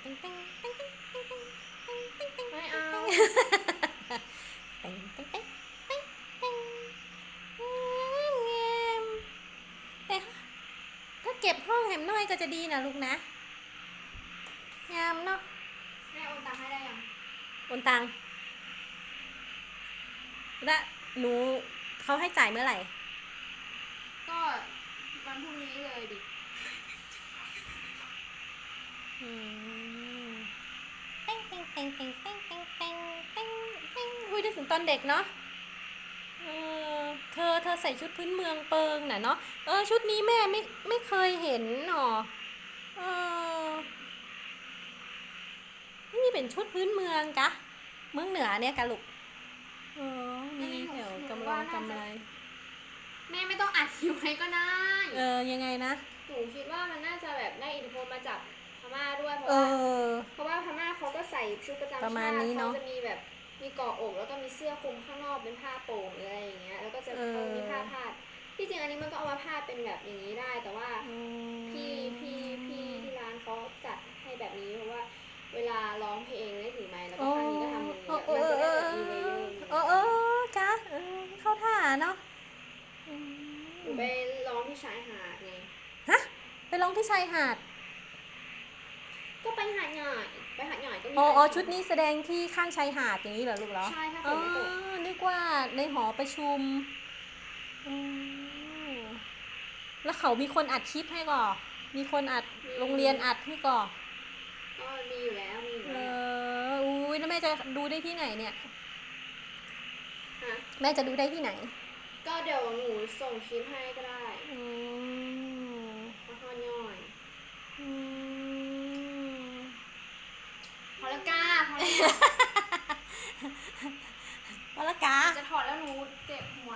ไม่เอาถ้าเก็บห้องแหมน้อยก็จะดีนะลูกนะ งามเนาะแม่โอนตังให้ได้ยังโอนตังและหนูเขาให้จ่ายเมื่อไหร่ ก็วันพรุ่งนี้เลยดิ อืม ป้งเป้งเป้งเป้งเป้งเป้งเป้งอุ้ยได้ถึงตอนเด็กเนาะเออเธอเธอใส่ชุดพื้นเมืองเปิงน่ะเนาะเออชุดนี้แม่ไม่ไม่เคยเห็นหนอเออนี่เป็นชุดพื้นเมืองกะเมืองเหนือเนี่ยกะลุกเออมีแถวกำลังกำไรแม่ไม่ต้องอัดคิวให้ก็ได้ เออยังไงนะหนูคิดว่ามันน่าจะแบบได้อิทธิพลมาจากพม่าด้วยเพราะว่าเพราะว่าพม่า ชุดประจำประมาชาณตินี้เนอะเขาจะมีแบบมีเกาะอกแล้วก็มีเสื้อคลุมข้างนอกเป็นผ้าโป่งหรืออะไรอย่างเงี้ยแล้วก็จะเออ เขามีผ้าพาดที่จริงอันนี้มันก็เอามาพาดเป็นแบบอย่างนี้ได้ แต่ว่าอืมพี่พี่พี่ที่ร้านเขาจัดให้แบบนี้เพราะว่า เวลาร้องเพลงได้ถือไมค์แล้วก็ทางนี้ก็ทำอย่างนี้เออมันเอจะอได้เอแบบมีเลเยอร์อเออเออจ้ะเออเข้าท่าเนาะอืมหนูไปร้องที่ชายหาดไงฮะไปลองที่ชายหาด ก็ไปหาดใหญ่ไปหาดใหญ่ก็มีอ๋ออ๋อชายหาชุดนี้แสดงที่ข้างชายหาดอย่างนี้เหรอลูกเหรอใช่ค่ะฝอ๋อนไม่ตกนึกว่าในหอประชุมอืมแล้วเขามีคนอัดคลิปให้ก่อ มีคนอัดโรงเรียนอัดให้ก่อ ก็มีอยู่แล้วมีอยู่เอแล้วอ อุ้ยแล้วแม่จะดูได้ที่ไหนเนี่ย ฮะแม่จะดูได้ที่ไหนก็เดี๋ยวหนูส่งคลิปให้ก็ได้ อืม มาฮอนย่อย อืม พอแล้วก้าพอแล้ ววลกา จะถอดแล้วหนูเจ็บหัว